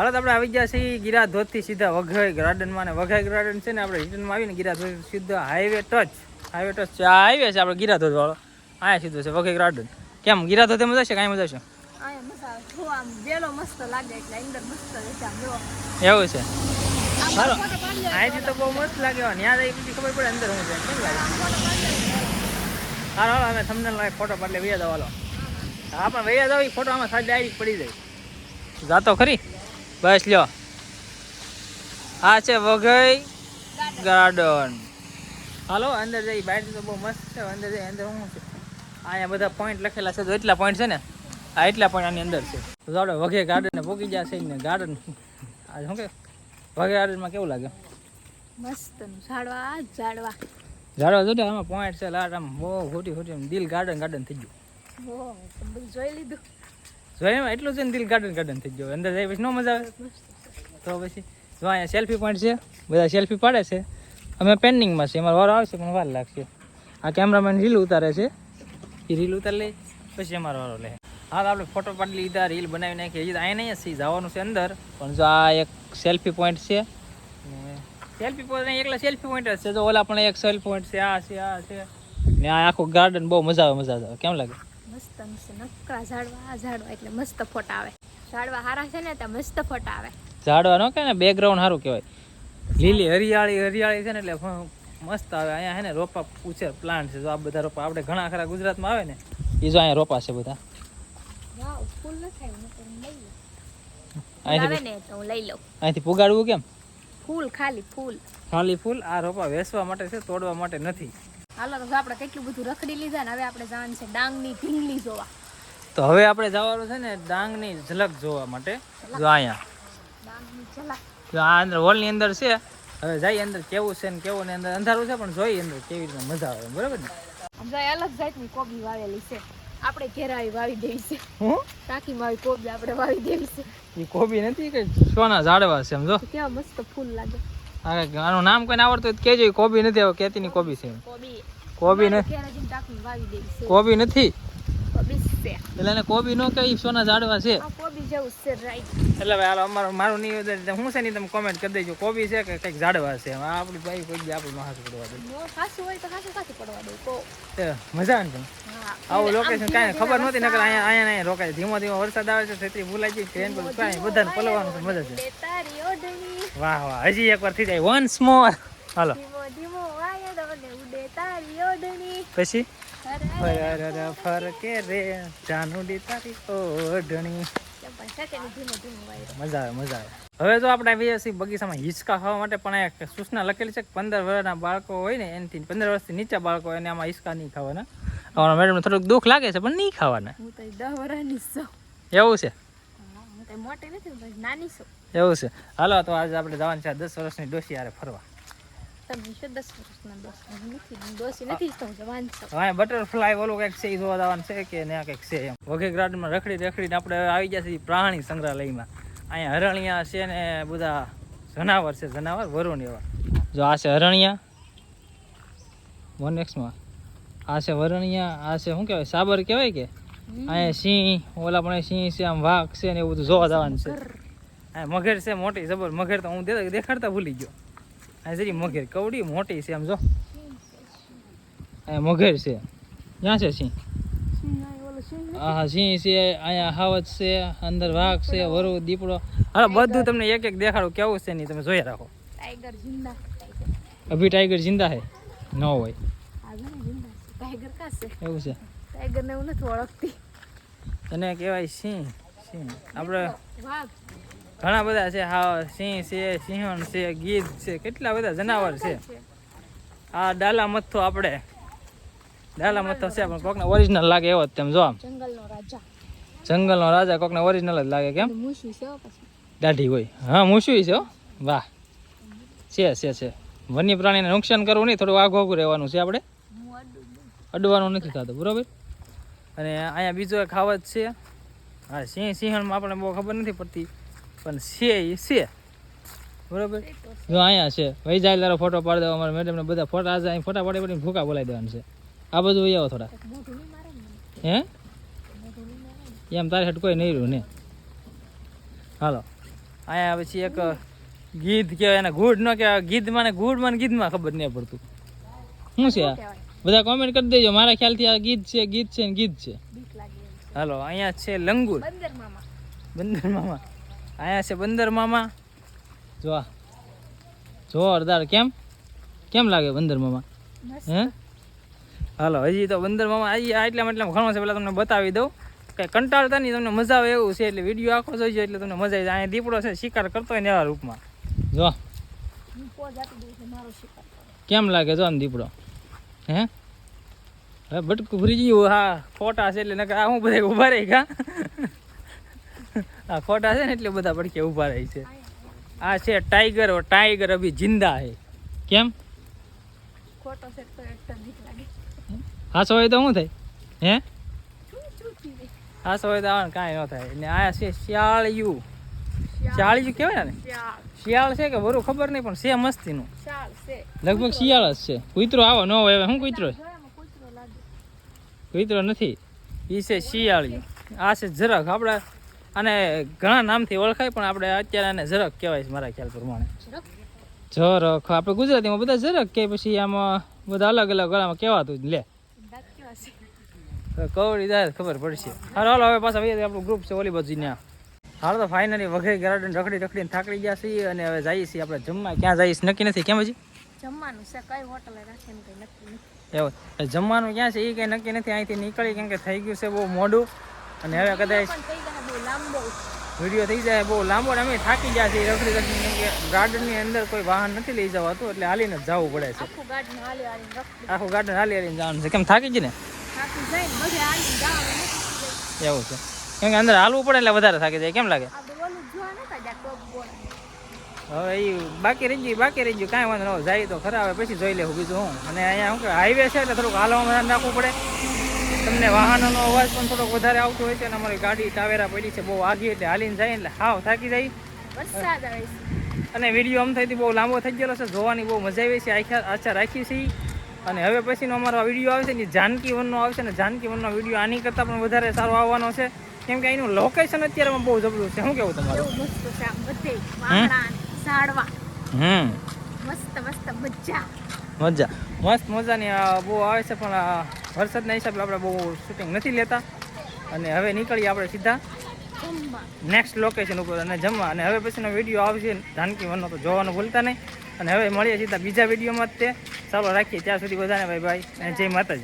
હાલો તો આપણે આવી ગયા છીએ ગીરા ધોધથી સીધા વઘાઈ ગાર્ડનમાં અને વઘાઈ ગાર્ડન છે ને આપણે રિટર્નમાં આવીને ગીરા ધોધ સીધા highway touch highway touch highway છે આપણે ગીરા ધોધ વાળો. અહીંયા સીધો છે વઘાઈ ગાર્ડન કેમ ગીરા ધોધે મજા છે કાંઈ મજા છે? એવું છે. હાલો. અહીંથી તો બહુ મસ્ત લાગે ત્યાં જઈ પછી ખબર પડે અંદર શું છે. કેમ લાગે? હાલો હાલો અમે તમને લાગે ફોટો પાડલે વૈયા જાવ હાલો હા પણ વૈયા જાવ ફોટો આમાં સાચી ડાયરેક્ટ પડી જાય. જાતો ખરી? બસ લ્યો. આ છે વઘઈ ગાર્ડન. હાલો અંદર જઈ બહારથી તો બહુ મસ્ત છે અંદર જઈ અંદર શું છે? અહીંયા બધા પોઈન્ટ લખેલા છે તો એટલા પોઈન્ટ છે ને આ એટલા પોઈન્ટ આની અંદર છે. તો વઘે ગાર્ડન ને પોકી ગયા છે ને ગાર્ડન આ શું કે? વઘે ગાર્ડનમાં કેવું લાગે મસ્ત ઝાડવા ઝાડવા. ઝાડવા જોડે આમાં પોઈન્ટ છે લાટ આમ બહુ ખોટી ખોટી દિલ ગાર્ડન ગાર્ડન થઈ ગયું. જોઈ લીધું. એમાં એટલું છે ને દિલ ગાર્ડન ગાર્ડન થઈ ગયો. અંદર જાય પછી ન મજા આવે. તો પછી જો અહીંયા સેલ્ફી પોઈન્ટ છે. બધા સેલ્ફી પાડે છે. અમે પેન્ડિંગમાં છે. અમારો વારો આવશે પણ વાર લાગશે. આ કેમેરામેન રીલ ઉતારે છે. એ રીલ ઉતારી લે. પછી અમારો વારો લે. હા તો આપણે ફોટો પાડી લીધા રીલ બનાવી નાખી. હજી અહીંયા નહીં સી જવાનું છે અંદર. પણ જો આ એક સેલ્ફી પોઈન્ટ છે. સેલ્ફી પોઈન્ટ એકલા સેલ્ફી પોઈન્ટ જ છે. જો ઓલા પણ એક સેલ્ફી પોઈન્ટ છે. આ છે આ છે. ને આ આખું ગાર્ડન બહુ મજા આવે મજા આવે. કેમ લાગે? મસ્ત મસ્ત નકરા ઝાડવા ઝાડવા એટલે મસ્ત ફોટા આવે. ઝાડવા હારા છે ને ત્યાં મસ્ત ફોટા આવે. ઝાડવા નો કે ને બેકગ્રાઉન્ડ સારું કહેવાય. લીલી હરિયાળી હરિયાળી છે ને એટલે મસ્ત આવે. અહીંયા છે ને રોપા ઉછેર પ્લાન્ટ છે. જો આ બધા રોપા આપણે ઘણા ખરા ગુજરાતમાં આવે ને એ જો અહીંયા રોપા છે બધા. અહીંથી પુગાડવું કેમ? ફૂલ ખાલી ફૂલ. ખાલી ફૂલ? આ રોપા વેચવા માટે છે તોડવા માટે નથી. હાલો તો આપણે કેટલું બધું રખડી લીધા ને હવે આપણે જવાનું છે ડાંગની ઢીંગલી જોવા. તો હવે આપણે જવાનું છે ને ડાંગની ઝલક જોવા માટે. જો અહીંયા. જો આ અંદર હોલની અંદર છે. હવે જાય અંદર કેવું છે ને કેવું ને અંદર અંધારું છે પણ જોઈએ અંદર કેવી રીતે મજા આવે બરાબર ને? આમ અલગ જાતની કોબી વાવેલી છે. આપણે ઘેરાવી વાવી દેવી છે. હું? ટાંકીમાં આવી કોબી આપણે વાવી દેવી છે. એ કોબી નથી કે સોના ઝાડવા છે સમજો કેવા મસ્ત ફૂલ લાગે. કંઈક આનું નામ કોઈને આવડતું હોય તો કોબી નથી હવે કેતીની કોબી છે. કોબી. કોબી ને કોબી નથી? એટલે એને કોબી નો કહે સોના ઝાડવા છે. કોબી જેવું છે રાઈટ એટલે ભાઈ હાલો અમારું મારું નિવેદન હું છે ને તમે કોમેન્ટ કરી દેજો કોબી છે કે કંઈક ઝાડવા છે? આપણી ભાઈ કોઈ દી આપણું હાથ પડવા દે. નો ખાસું હોય તો ખાસું ખાસું પડવા દે મજા આવે ને આવું લોકેશન કાંઈ ખબર નહોતી નકર અહીંયા અહીંયા અહીંયા રોકાય. ધીમો ધીમો વરસાદ આવે છે છત્રી ભૂલાઈ જાય ટ્રેન પર કાંઈ બધાને પલવાનું છે. મજા છે વાહ વાહ હજી એકવાર થઈ જાય. વન્સ મોર હાલો. પછી? ફરકે રે જાનુડી તારી ઓઢણી મજા આવે મજા આવે. હવે જો આપણે આવીએ છીએ બગીચામાં હિંચકા ખાવા માટે પણ સૂચના લખેલી છે કે પંદર વર્ષના બાળકો હોય ને એનાથી પંદર વર્ષથી નીચે બાળકો એને આમાં હિંચકા નહીં ખાવાના. અમારા મેડમને થોડુંક દુઃખ લાગે છે પણ નહીં ખાવાના. હું તો દસ વર્ષની છું. એવું છે? હા, હું તો મોટી નથી નાની છું. એવું છે? હાલો તો આજે આપણે જવાનું છે દસ વર્ષની ડોસી યારે ફરવા. બટરફ્લાય ઓલું કંઈક છે જોવા જવાનું છે કે ને કંઈક છે એમ. વઘઈ ગાર્ડનમાં રખડી રખડીને આપણે આવી ગયા છીએ પ્રાણી સંગ્રહાલયમાં. અહીંયા હરણિયા છે ને બધા જનાવર છે જનાવર વરુણ એવા. જો આ છે હરણિયા. વન એક્સમાં આ છે વરણિયા આ છે શું કહેવાય સાબર કહેવાય કે? અહીંયા સિંહ ઓલા પણ સિંહ છે આમ વાઘ છે ને એવું બધું જોવા જવાનું છે. આ મગર છે મોટી જબર મગર તો હું દેખાડતા ભૂલી ગયો. આ જરી મગર કવડી મોટી છે આમ જો. અહીંયા મગર છે. ક્યાં છે સિંહ? હા સિંહ છે અહીંયા હાવત છે અંદર વાઘ છે વરુ દીપડો. હા બધું તમને એક એક દેખાડું કેવું છે નહીં તમે જોઈ રાખો. ટાઈગર જિંદા. અભી ટાઈગર જિંદા હે? ન હોય આ જો ને જિંદા છે ટાઈગર કા છે. એવું છે. ટાઈગર ને હું નથી ઓળખતી. તને કહેવાય સિંહ. સિંહ. આપણે ઘણા બધા છે. હા સિંહ છે સિંહણ છે ગીધ છે. કેટલા બધા જનાવર છે. આ ડાલા મથ્થો આપણે. ડાલા મથ્થો છે પણ કોકને ઓરિજિનલ લાગે એવો જ તેમ જો આમ. જંગલનો રાજા. જંગલનો રાજા કોકને ઓરિજિનલ જ લાગે કેમ? મૂછું છે પછી. દાઢી હોય. હા મૂછું છે હો. વાહ. છે છે છે. વન્ય પ્રાણીને નુકસાન કરવું નહીં થોડું આઘોઘું રહેવાનું છે આપણે. અડવાનું નથી થતો, બરાબર? અને અહીંયા બીજો એક ખાવત છે. હા, સિંહ સિંહણમાં આપણે બહુ ખબર નથી પડતી, પણ છે એ છે. બરાબર? જો અહીંયા છે. ભાઈ જાય તારો ફોટો પાડી દેવા, અમારા મેડમને બધા ફોટા આજે અહીં ફોટા પાડી પડીને ભૂકા બોલાવી દેવાનું છે. આ બધું આવો થોડા. હે. એમ તારે હેઠ કોઈ નહીં રહ્યું ને? હાલો. અહીંયા પછી એક ગીધ કહેવાય, એને ગુડ ન કહેવાય ગીધમાં ને ગુડમાં ને ગીધમાં ખબર નહીં પડતું. શું છે આ? બધા કોમેન્ટ કરી દેજો. મારા ખ્યાલથી આ ગીત છે ગીત છે ને ગીત છે. હાલો અહીંયા છે લંગુર. બંદર મામા. બંદર મામા. અહીંયા છે બંદર મામા. જો જોરદાર કેમ? કેમ લાગે બંદર મામા? હે? હાલો હજી તો બંદર મામા આવી એટલા એટલા ઘણો છે. પેલા તમને બતાવી દઉં. કઈ કંટાળતા નહીં તમને મજા આવે એવું છે. એટલે વીડિયો આખો જોઈજો એટલે તમને મજા આવી જાય. અહીંયા દીપડો છે શિકાર કરતો હોય ને એવા રૂપમાં. જો. કેમ લાગે જો આમ દીપડો? હે? હવે બટકું ભરી ગયું હા ખોટા છે એટલે નકર હું બધા ઊભા રહી ગા. હા ખોટા છે ને એટલે બધા પડકે ઊભા રહી છે. આ છે ટાઈગર ટાઈગર અભી જિંદા હે. કેમ? ખોટો છે તો એક બીક લાગે. હાસો હોય તો શું થાય? હે? હા સો હોય તો કાંઈ ન થાય. ને આ છે શિયાળિયું. શિયાળિયું કહેવાય ને? શિયાળ. છે કે બરું ખબર નહીં પણ છે મસ્તીનું. નું લગભગ શિયાળ જ છે. કૂતરો આવો ન હોય હવે શું કૂતરો કૂતરો નથી. એ છે શિયાળિયું આ છે જરાક. આપણે આને ઘણા નામથી ઓળખાય પણ આપણે અત્યારે આને જરાક કહેવાય છે મારા ખ્યાલ પ્રમાણે. ઝરખ આપણે ગુજરાતીમાં બધા જરાક કે પછી આમાં બધા અલગ અલગ ગળામાં કહેવાતું જ લે. કવડી જાય ખબર પડશે. હાલો હાલો હવે પાછા આપણું ગ્રુપ છે ઓલી બાજુ ત્યાં હાલ તો ફાઇનલી વઘઈ ગાર્ડન રખડી રખડીને થાકડી ગયા છીએ અને હવે જઈએ છીએ આપણે જમવા. ક્યાં છીએ? નક્કી નથી. કેમ હજી? જમવાનું છે. કઈ હોટલે રાખે કઈ નક્કી નથી. એવું. જમવાનું ક્યાં છે? એ કંઈ નક્કી નથી. અહીંથી નીકળી કેમ કે થઈ ગયું છે બહુ મોડું. અને હવે કદાચ વીડિયો થઈ જાય બહુ લાંબો. અમે થાકી ગયા છીએ રખડી રખડી કે ગાર્ડનની અંદર કોઈ વાહન નથી લઈ જવાતું એટલે હાલીને જ જવું પડે છે. આખું ગાર્ડન હાલી હાલીને જવાનું છે. કેમ થાકી જ ને? એવું છે. કેમ કે અંદર હાલવું પડે એટલે વધારે થાકી જાય. કેમ લાગે? હવે એ બાકી રહી ગયું બાકી રહી ગયું. કાંઈ વાંધો ન જાય તો ખરા. હવે પછી જોઈ લેવું બીજું હું. અને અહીંયા શું કે હાઈવે છે એટલે થોડુંક હાલવામાં ધ્યાન રાખવું પડે. તમને વાહનોનો અવાજ પણ થોડોક વધારે આવતો હોય છે અને અમારી ગાડી ટાવેરા પડી છે બહુ આગી એટલે હાલીને જાય એટલે હાવ થાકી જાય. વરસાદ આવે છે. અને વીડિયો આમ થઈ બહુ લાંબો થઈ ગયેલો છે જોવાની બહુ મજા આવી છે આખા આશા રાખી છે. અને હવે પછીનો અમારો વીડિયો આવશે ને જાનકી વનનો આવશે ને જાનકી વનનો વીડિયો આની કરતાં પણ વધારે સારો આવવાનો છે. કેમ કે એનું લોકેશન અત્યારે બહુ જબરું છે. શું કેવું તમારું? મસ્ત છે આમ બધે. વાંગડા ને ઝાડવા. હમ. મસ્ત મસ્ત મજા. મજા. મસ્ત મજાની બહુ આવે છે પણ વરસાદના હિસાબે આપણે બહુ શૂટિંગ નથી લેતા. અને હવે નીકળીએ આપણે સીધા. નેક્સ્ટ લોકેશન ઉપર અને જમવા. અને હવે પછીનો વીડિયો આવશે. જાનકી વનનો તો જોવાનું ભૂલતા નહીં. અને હવે મળીએ સીધા બીજા વિડીયોમાં જ તે. ચાલો રાખીએ. ત્યાં સુધી બધાને ભાઈ ભાઈ અને જય માતાજી.